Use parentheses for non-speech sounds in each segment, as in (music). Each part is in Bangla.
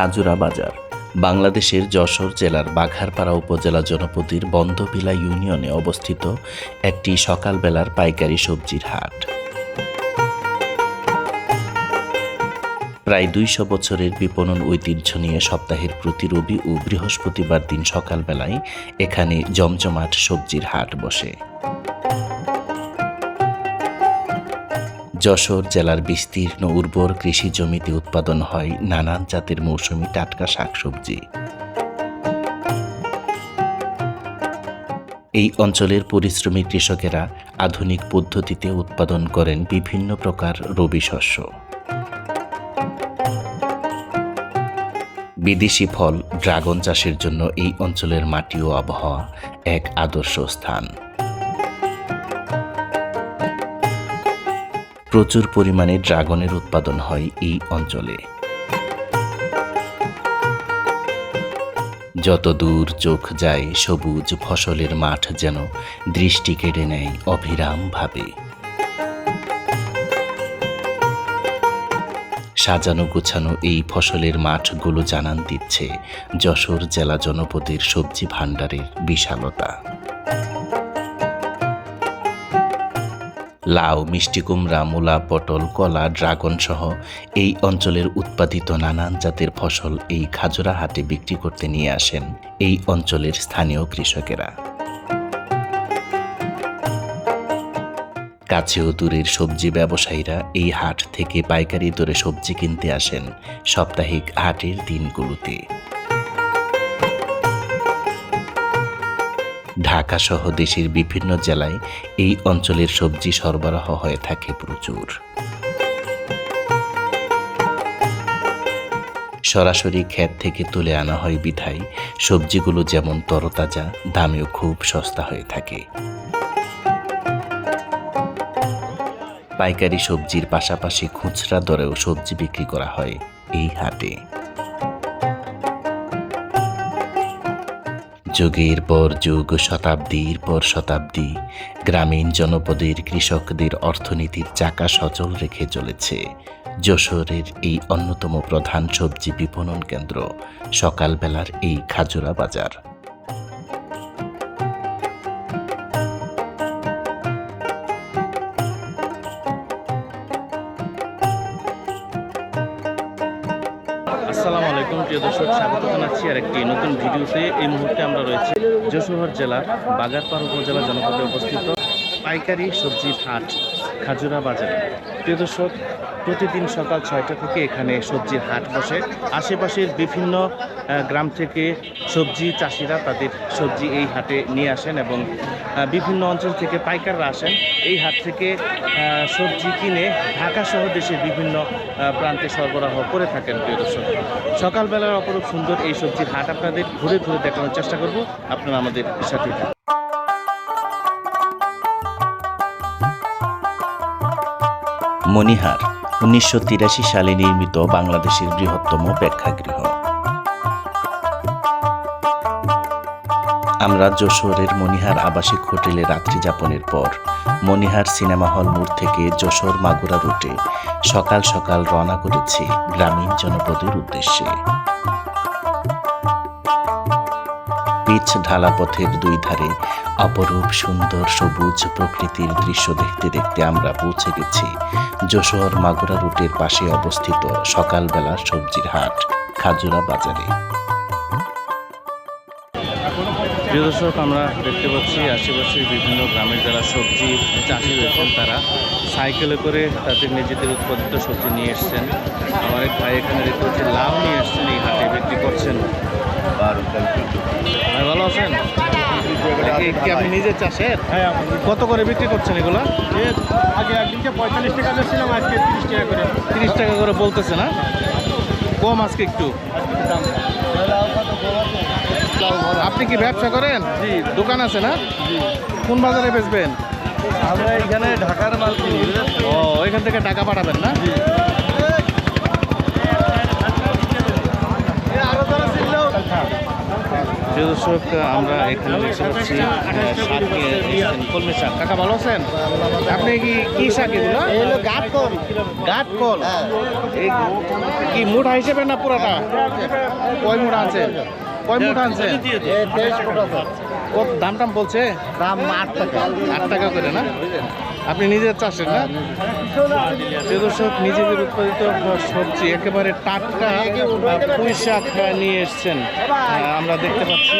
খাজুরা বাজার। বাংলাদেশের যশোর জেলার বাঘারপাড়া উপজেলা জনপদীর বন্দবিলা ইউনিয়নে অবস্থিত একটি সকালবেলার পাইকারি সবজির হাট। প্রায় দুইশো বছরের বিপণন ঐতিহ্য নিয়ে সপ্তাহের প্রতি রবি ও বৃহস্পতিবার দিন সকালবেলায় এখানে জমজমাট সবজির হাট বসে। যশোর জেলার বিস্তীর্ণ উর্বর কৃষি জমিতে উৎপাদন হয় নানান জাতের মৌসুমি টাটকা শাকসবজি। এই অঞ্চলের পরিশ্রমী কৃষকেরা আধুনিক পদ্ধতিতে উৎপাদন করেন বিভিন্ন প্রকার রবি শস্য। বিদেশি ফল ড্রাগন চাষের জন্য এই অঞ্চলের মাটি ও আবহাওয়া এক আদর্শ স্থান। প্রচুর পরিমাণে ড্রাগনের উৎপাদন হয় এই অঞ্চলে। যত দূর চোখ যায়, সবুজ ফসলের মাঠ যেন দৃষ্টি কেড়ে নেয় অবিরামভাবে। সাজানো গোছানো এই ফসলের মাঠগুলো জানান দিচ্ছে যশোর জেলা জনপদের সবজি ভাণ্ডারের বিশালতা। লাউ, মিষ্টি কুমড়া, মূলা, পটল, কলা, ড্রাগন সহ এই অঞ্চলের উৎপাদিত নানান জাতের ফসল এই খাজুরা হাটে বিক্রি করতে নিয়ে আসেন এই অঞ্চলের স্থানীয় কৃষকেরা। কাছে ও দূরের সবজি ব্যবসায়ীরা এই হাট থেকে পাইকারি দরে সবজি কিনতে আসেন সাপ্তাহিক হাটের দিনগুলোতে। ঢাকা সহ দেশের বিভিন্ন জেলায় এই অঞ্চলের সবজি সরবরাহ হয়ে থাকে প্রচুর। সরাসরি ক্ষেত থেকে তুলে আনা হয় বিধায়। সবজিগুলো যেমন তরতাজা, দামেও খুব সস্তা হয়ে থাকে। পাইকারি সবজির পাশাপাশি খুচরা দরেও সবজি বিক্রি করা হয় এই হাটে। যুগের পর যুগ, শতাব্দীর পর শতাব্দী, গ্রামীণ জনপদের কৃষকদের অর্থনীতির চাকা সচল রেখে চলেছে যশোরের এই অন্যতম প্রধান সবজি বিপণন কেন্দ্র, সকালবেলার এই খাজুরা বাজার। জানাচ্ছি আর একটি নতুন ভিডিওতে এই মুহূর্তে আমরা রয়েছি যশোহর জেলার বাগারপাড় উপজেলা জনপদে অবস্থিত পাইকারি সবজি হাট। খাজুরা বাজারে। প্রিয় দর্শক, প্রতিদিন সকাল ছয়টা থেকে এখানে সবজির হাট বসে। আশেপাশের বিভিন্ন গ্রাম থেকে সবজি চাষিরা তাদের সবজি এই হাটে নিয়ে আসেন এবং বিভিন্ন অঞ্চল থেকে পাইকাররা আসেন। এই হাট থেকে সবজি কিনে ঢাকা সহ দেশের বিভিন্ন প্রান্তে সরবরাহ করে থাকেন প্রিয় দর্শক। সকালবেলার অপরূপ সুন্দর এই সবজির হাট আপনাদের ঘুরে ঘুরে দেখানোর চেষ্টা করব। আপনারা আমাদের সাথে মণিহার, উনিশশো সালে নির্মিত বাংলাদেশের বৃহত্তম প্রেক্ষাগৃহ। আমরা যশোরের মনিহার আবাসিক হোটেলে রাত্রি যাপনের পর মনিহার সিনেমা হল মোড় থেকে যশোর মাগুরা রুটে সকাল সকাল রওনা করেছি গ্রামীণ জনপদের উদ্দেশ্যে। পিচ ঢালা পথের দুই ধারে অপরূপ সুন্দর সবুজ প্রকৃতির দৃশ্য দেখতে দেখতে আমরা পৌঁছে গেছি যশোর মাগুরা রুটের পাশে অবস্থিত সকালবেলা সবজির হাট খাজুরা বাজারে। প্রিয় দর্শক আমরা দেখতে পাচ্ছি আশেপাশের বিভিন্ন গ্রামের যারা সবজি চাষি রয়েছেন তারা সাইকেলে করে তাদের নিজেদের উৎপাদিত সবজি নিয়ে এসছেন। আমার এক ভাই এখানে দেখতে পাচ্ছি লাউ নিয়ে এসছেন এই হাটে বিক্রি করছেন। ভাই ভালো আছেন কি- কি আপনি নিজে চাষের? হ্যাঁ কত করে বিক্রি করছেন এগুলো? আগে একদিনকে পঁয়তাল্লিশ টাকা বেচছিলাম আজকে তিরিশ টাকা করে। তিরিশ টাকা করে বলতেছে না? কম আজকে একটু। আপনি কি ব্যবসা করেন? জি। দোকান আছে না? কোন বাজারে বেচবেন? আমরা এখানে ঢাকার মাল কিনি ও ওইখান থেকে টাকা পাঠাবেন না জি এ আরও যারা ছিল প্রিয় দর্শক আমরা এখানে দেখতে পাচ্ছি আহ, শাক এসেছেন, কলমি শাক। কাকা ভালো আছেন? আপনি কি কি শাক এগুলো? গাছ কল। গাট কল? কি মুঠা হিসেবে না পুরাটা? কয় মুঠা আছে? কয় মুঠা আছে? দাম টাম বলছে? দাম আট টাকা। আট টাকা করে না? আপনি নিজের চাষের না? দর্শক, নিজেদের উৎপাদিত সবজি একেবারে টাটকা পুঁই শাক নিয়ে এসছেন। আমরা দেখতে পাচ্ছি।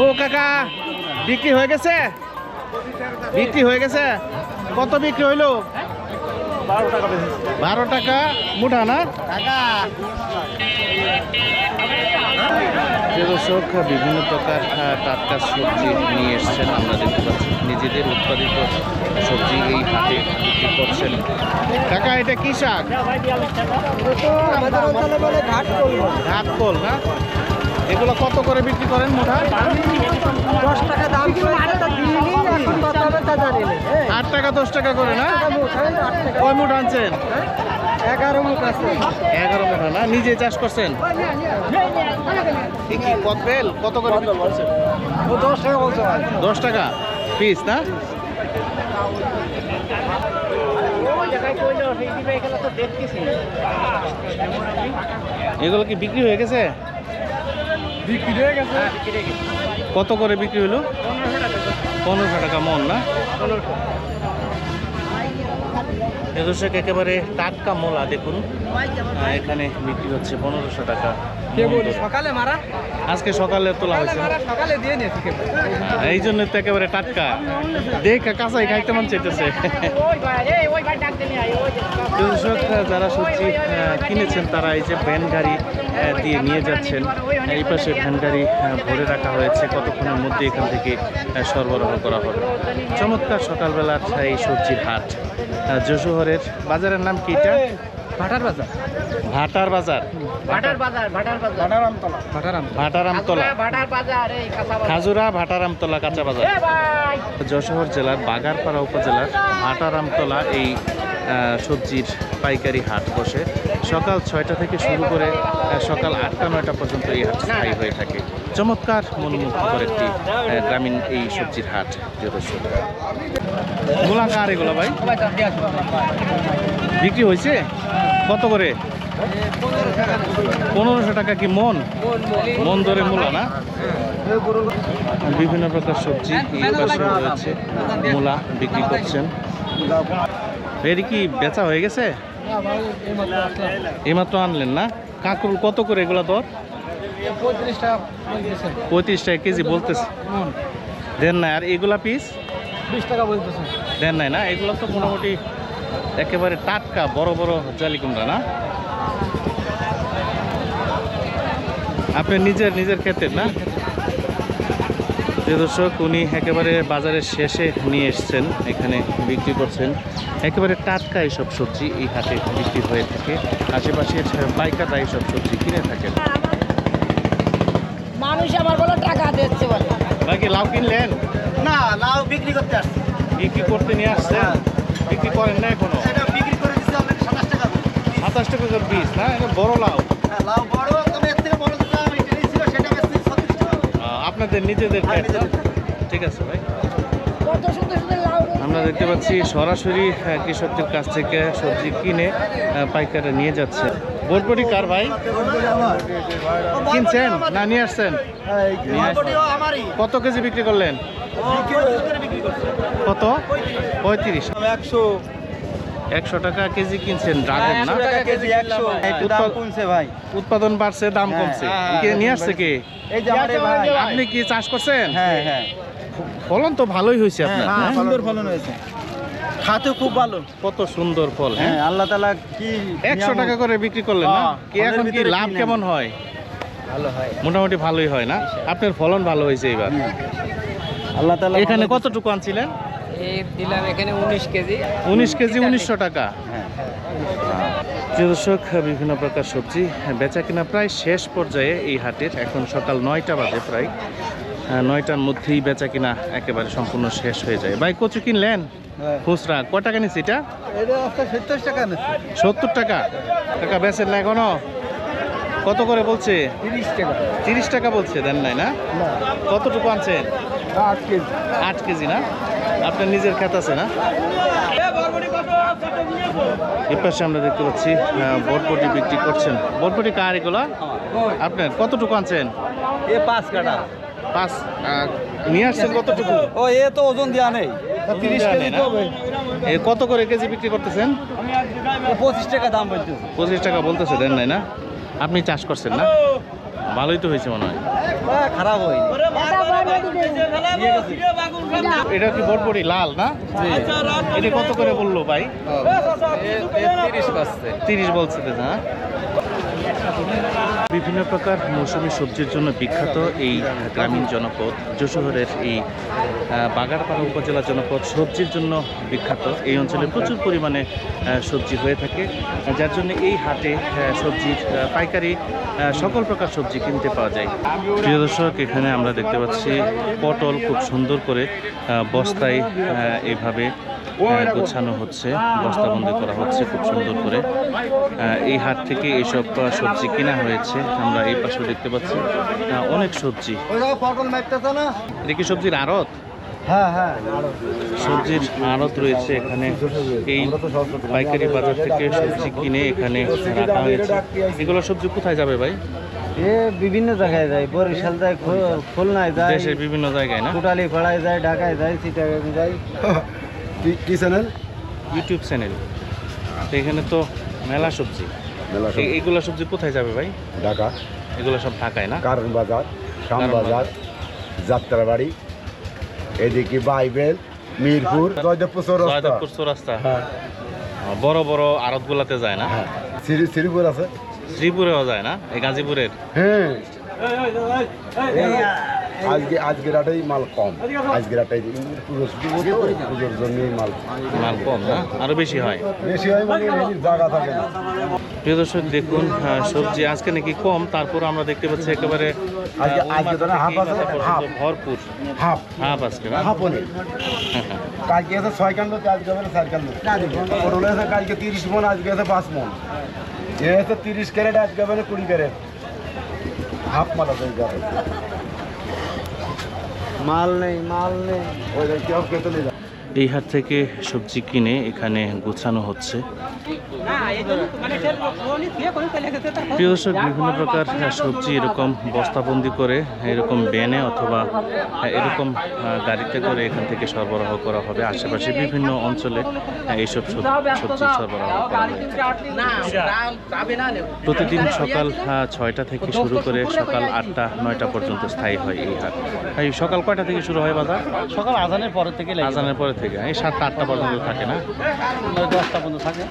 ও কাকা, বিক্রি হয়ে গেছে? বিক্রি হয়ে গেছে? কত বিক্রি হইল? বারো টাকা। মুঠা না? দর্শক বিভিন্ন প্রকার টাটকা সবজি নিয়ে এসছেন। আমরা দেখতে পাচ্ছি নিজেদের উৎপাদিত সবজি এই হাটে বিক্রি করছেন। কাকা এটা কি শাক? আমাদের ঘাট কল না? এগুলো কত করে বিক্রি করেন মুঠা দশ টাকা দাম। আট টাকা দশ টাকা করে না? কয় মুঠ আনছেন? এগারো মুঠ আছে। এগারো মুঠা না? নিজে চাষ করছেন? কত বেল? কত করে দশ টাকা বলছে দশ টাকা পিস না? এগুলো কি বিক্রি হয়ে গেছে? বিক্রি হয়ে গেছে। কত করে বিক্রি হলো? পনেরোশো টাকা মন না? এ দর্শক একেবারে টাটকা মোলা দেখুন। এখানে বিক্রি হচ্ছে পনেরোশো টাকা। সকালে মারা? আজকে সকালে তোলা হয়েছে। সকালে দিয়ে এই জন্য তো একেবারে টাটকা। দেখে কাঁচাই খাইতে মন চাইতেছে। যারা সবজি কিনেছেন তারা এই যে ভ্যান গাড়ি দিয়ে নিয়ে যাচ্ছেন। এই পাশে ভ্যান গাড়ি আহ, ভরে রাখা হয়েছে। কতক্ষণের মধ্যে এখান থেকে সরবরাহ করা হবে? চমৎকার সকালবেলার এই সবজির হাট। যশোহরের বাজারের নাম কি এটা? ভাটার বাজার। ভাটার বাজার। ভাটার বাজার ভাটার বাজার। ভাটারামতলা। ভাটারাম ভাটারামতলা। ভাটার এই কাঁচা বাজার। খাজুরা ভাটারামতলা কাঁচা বাজার। যশোর জেলার বাগারপাড়া উপজেলার ভাটারামতলা এই সবজির পাইকারি হাট বসে। সকাল ছয়টা থেকে শুরু করে সকাল আটটা, নয়টা পর্যন্ত এই হাট স্থায়ী হয়ে থাকে। চমৎকার মনোমুগ্ধকর একটি গ্রামীণ এই সবজির হাট প্রিয় দর্শক মূলা কার এগুলো ভাই? বিক্রি হয়েছে? কত করে? পনেরোশো টাকা কি মন? মন ধরে মূলা না? বিভিন্ন প্রকার সবজি এই রয়েছে। মূলা বিক্রি করছেন। এর কি বেচা হয়ে গেছে? এইমাত্র আনলেন না? কাঁকরুল কত করে এগুলো দর? পঁয়ত্রিশ টাকা কেজি বলতেছে। দেন না, আর এগুলা পিস বিশ টাকা বলতেছে দেন নাই না? এগুলো তো মোটামুটি একেবারে টাটকা, বড় বড় জালি কুমড়া না? আপনি নিজের নিজের ক্ষেতের না? প্রিয় দর্শক উনি একেবারে বাজারের শেষে নিয়ে এসছেন এখানে বিক্রি করছেন। একেবারে টাটকা এইসব সবজি এই হাটে বিক্রি হয়ে থাকে। আশেপাশের পাইকাররা এইসব সবজি কিনে থাকেন। মানুষ আমার বলে টাকা দিচ্ছে বলে। বাকি লাউ কিনলেন? না লাউ বিক্রি করতে আসছে। বিক্রি করতে নিয়ে আসছেন? বিক্রি করেন না এখনও? বিক্রি করে দিচ্ছে সাতাশ টাকা সাতাশ টাকা পিস না? এটা বড় লাউ। আপনাদের নিজেদের হ্যাঁ। ঠিক আছে ভাই। কত সুন্দর সুন্দর লাউ আমরা দেখতে পাচ্ছি সরাসরি কৃষকদের কাছ থেকে সবজি কিনে পাইকারে নিয়ে যাচ্ছে। বরবটি কার ভাই? কিনছেন না নিয়ে আসছেন? কত কেজি বিক্রি করলেন? কত? পঁয়ত্রিশ। একশো একশো টাকা কেজি কিনছেন ড্রাগন না? কমছে ভাই। উৎপাদন বাড়ছে দাম হ্যাঁ, কমছে। হ্যাঁ, কে নিয়ে হ্যাঁ, আসছে কে? এই যে আমার এই ভাই। আপনি কি চাষ করছেন? হ্যাঁ হ্যাঁ। ফলন তো ভালোই হয়েছে আপনার। হ্যাঁ? সুন্দর ফলন হয়েছে। খাতেও খুব ভালো। কত সুন্দর ফল হ্যাঁ? হ্যাঁ আল্লাহ তালা কি একশো টাকা করে বিক্রি করলেন না? হ্যাঁ, কি এখন কি লাভ কেমন হয়? ভালো হয়। মোটামুটি ভালোই হয় না? আপনার ফলন ভালো হয়েছে এবার আল্লাহ তালা এখানে কতটুকু আনছিলেন? দিলাম এখানে উনিশ কেজি। উনিশ কেজি উনিশশো টাকা। হ্যাঁ প্রিয় দর্শক বিভিন্ন প্রকার সবজি বেচা কিনা প্রায় শেষ পর্যায়ে এই হাটের। এখন সকাল নয়টা বাজে প্রায়। নয়টার মধ্যেই বেচা কিনা একেবারে সম্পূর্ণ শেষ হয়ে যায়। ভাই কচু কিনলেন? খুচরা। ক টাকা নিচ্ছে এটা? সত্তর টাকা সত্তর টাকা? টাকা বেচেন না এখনও? কত করে বলছে? তিরিশ টাকা। তিরিশ টাকা বলছে দেন নাই না? না। কতটুকু আনছেন? আট কেজি। আট কেজি না? আপনার নিজের খেত আছে না? এর পাশে আমরা দেখতে পাচ্ছি বটবটি বিক্রি করছেন। বটবটি কার এগুলো? আপনার কতটুকু আনছেন? এ পাঁচ কাটা। পাঁচ নিয়ে আসছেন কতটুকু? ও এ তো ওজন দেওয়া নেই। কত করে কেজি বিক্রি করতেছেন? পঁচিশ টাকা দাম বলতেছে। পঁচিশ টাকা বলতেছে দেন নাই না? আপনি চাষ করছেন না? ভালোই তো হয়েছে মনে হয়। খারাপ হয়নি এটা কি বটবটি লাল না? এটা কত করে বলল ভাই? তিরিশ বলছে তো না? বিভিন্ন প্রকার মৌসুমী সবজির জন্য বিখ্যাত এই গ্রামীণ জনপদ যশোহরের এই বাগারপাড়া উপজেলা জনপদ সবজির জন্য বিখ্যাত। এই অঞ্চলে প্রচুর পরিমাণে সবজি হয়ে থাকে যার জন্য এই হাটে সবজির পাইকারি সকল প্রকার সবজি কিনতে পাওয়া যায়। প্রিয় দর্শক এখানে আমরা দেখতে পাচ্ছি পটল খুব সুন্দর করে বস্তায় আহ, গোছানো হচ্ছে বস্তাবন্দি করা হচ্ছে খুব সুন্দর করে। এই হাট থেকে এইসব সবজি কেনা হয়েছে আমরা এই পাশেও দেখতে পাচ্ছি। অনেক সবজি। এটা কি সবজির আড়ত? হ্যাঁ হ্যাঁ সবজির আড়ত রয়েছে এখানে। এই পাইকারি বাজার থেকে সবজি কিনে এখানে রাখা হয়েছে। এগুলো সবজি কোথায় যাবে ভাই? এ বিভিন্ন জায়গায় যায়। বরিশাল যায় খু- খুলনায় যায়। দেশের বিভিন্ন জায়গায় না? কোটালি পাড়ায় যায় ঢাকায় যায় চিটাগাং যায়। (laughs) কি চ্যানেল ইউটিউব চ্যানেল তো এখানে তো মেলা সবজি মেলা এ- এইগুলো সবজি কোথায় যাবে ভাই ঢাকা এগুলো সব ঢাকায় না কারণ বাজার কারণ শ্যামবাজার যাত্রাবাড়ি এদিকে বাইবেল মিরপুর জয়দেবপুর চৌরাস্তা জয়দেবপুর চৌরাস্তা হ্যাঁ বড় বড় আড়তগুলাতে যায় না হ্যাঁ শ্রী শ্রীপুর আছে শ্রীপুরেও যায় না এই গাজীপুরের হ্যাঁ এই আজকে আজকের হাটেই মাল কম। আজকের হয়, পুজোর জন্যই মাল মাল কম না? আরও বেশি হয়? বেশি হয় মানে জায়গা থাকে না। প্রিয় দর্শক দেখুন সবজি আজকে নাকি কম তারপর আমরা দেখতে পাচ্ছি একেবারে। ভরপুর। হাফ। হাফ আজকে না? হাফ অনেক কালকে আছে ছয় কান্ড আজকে চার কান্ড আছে কালকে তিরিশ মন আজকে আছে পাঁচ মন। এ আছে তিরিশ ক্যারেট আজকে হবে কুড়ি ক্যারেট। হাফ মাল। মাল নেই মাল নেই। ওই কেউ কেটে নিয়ে এই হাট থেকে সবজি কিনে এখানে গোছানো হচ্ছে। প্রিয় দর্শক বিভিন্ন প্রকার সবজি এরকম বস্তাবন্দি করে এরকম ব্যানে অথবা এরকম গাড়িতে করে এখান থেকে সরবরাহ করা হবে। আশেপাশে বিভিন্ন অঞ্চলে এইসব সব- সবজি সরবরাহ করা হবে প্রতিদিন সকাল ছয়টা থেকে শুরু করে সকাল আটটা নয়টা পর্যন্ত স্থায়ী হয় এই হাট। সকাল কয়টা থেকে শুরু হয় বাজার? সকাল আজানের পরের থেকে আজানের পরে থেকে। এই সাতটা আটটা পর্যন্ত থাকে না? দশটা পর্যন্ত থাকে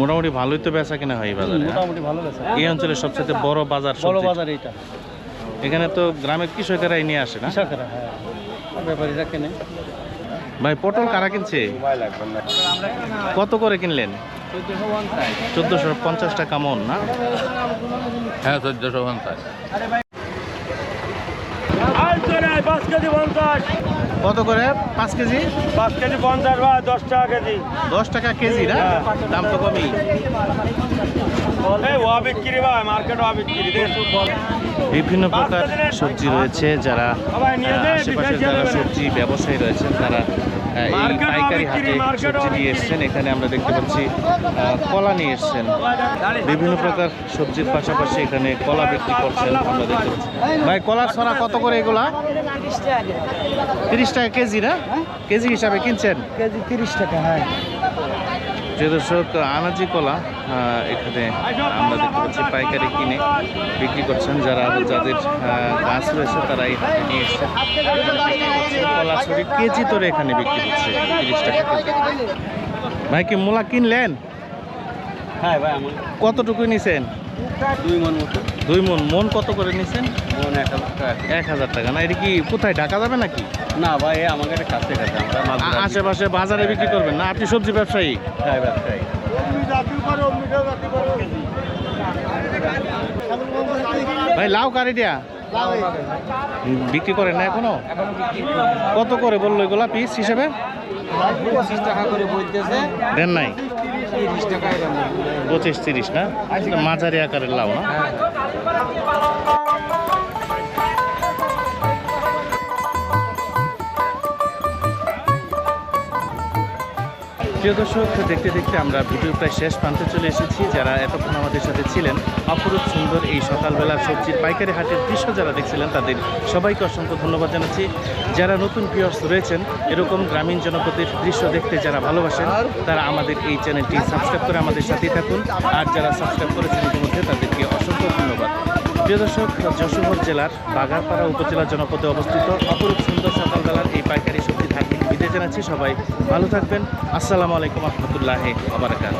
মোটামুটি ভালোই তো বেচা কেনা হয় বাজারে হ্যাঁ? মোটামুটি ভালো গেছে এই অঞ্চলের সবচেয়ে বড় বাজার বড় বাজার এইটা। এখানে তো গ্রামের কৃষকেরাই নিয়ে আসে না? কৃষকেরা হ্যাঁ। ব্যাপারীরা কেনে। ভাই পটল কারা কিনছে? কত করে কিনলেন? চোদ্দশো পঞ্চাশ টাকা মন না? হ্যাঁ চোদ্দশো পঞ্চাশ। পাঁচ কেজি পঞ্চাশ। কত করে? পাঁচ কেজি? পাঁচ কেজি পঞ্চাশ বা দশ টাকা কেজি। দশ টাকা কেজি না? দাম তো কমই। বিভিন্ন প্রকার সবজি রয়েছে যারা আশেপাশে যারা সবজি ব্যবসায়ী রয়েছেন তারা এই পাইকারি হাটে সবজি নিয়ে এসছেন। এখানে আমরা দেখতে পাচ্ছি কলা নিয়ে এসছেন। বিভিন্ন প্রকার সবজির পাশাপাশি এখানে কলা বিক্রি করছেন আমরা দেখতে পাচ্ছি। ভাই কলার ছড়া কত করে এগুলা? তিরিশ টাকা কেজি না? কেজি হিসাবে কিনছেন? কেজি তিরিশ টাকা হ্যাঁ। প্রিয় দর্শক আনাজি কলা এখানে আমরা দেখতে পাচ্ছি পাইকারি কিনে বিক্রি করছেন। যারা যাদের গাছ রয়েছে তারা এখানে হাটে নিয়ে এসছে। কলা ছড়ি কেজি তোরে এখানে বিক্রি করছে তিরিশ টাকা। ভাই কি মূলা কিনলেন? হ্যাঁ ভাই কতটুকু নিছেন? দুই মন মতো। দুই মন মন কত করে নিছেন? মন এক হাজার টাকা। এক হাজার টাকা। না এটা কি কোথায় ঢাকা যাবে নাকি? না ভাই একটা কাছে কাছে আমরা আশেপাশে বাজারে বিক্রি করবেন না? আপনি সবজি ব্যবসায়ী? ব্যবসায়ী। ভাই লাউ কারি দিয়া বিক্রি করেন না এখনও? কত করে বলল এগুলা পিস হিসেবে? পঁচিশ টাকা করে বলতেছে দেন নাই? পঁচিশ তিরিশ না? মাঝারি আকারের লাউ না? প্রিয় দর্শক, দেখতে দেখতে আমরা ভিডিও প্রায় শেষ প্রান্তে চলে এসেছি। যারা এতক্ষণ আমাদের সাথে ছিলেন, অপরূপ সুন্দর এই সকালবেলা সবজির পাইকারি হাটের দৃশ্য যারা দেখছিলেন, তাদের সবাইকে অসংখ্য ধন্যবাদ জানাচ্ছি। যারা নতুন ভিউয়ার্স রয়েছেন, এরকম গ্রামীণ জনপদের দৃশ্য দেখতে যারা ভালোবাসেন, তারা আমাদের এই চ্যানেলটি সাবস্ক্রাইব করে আমাদের সাথেই থাকুন। আর যারা সাবস্ক্রাইব করেছেন ইতিমধ্যে ধন্যবাদ প্রিয় দর্শক, যশোর জেলার বাগারপাড়া উপজেলা জনপদে অবস্থিত অপরূপ সুন্দর সকালবেলার এই পাইকারি সবজি থাকবে বিদায় জানাচ্ছি সবাই। ভালো থাকবেন। আসসালামু আলাইকুম রহমতুল্লাহ আবরাকাত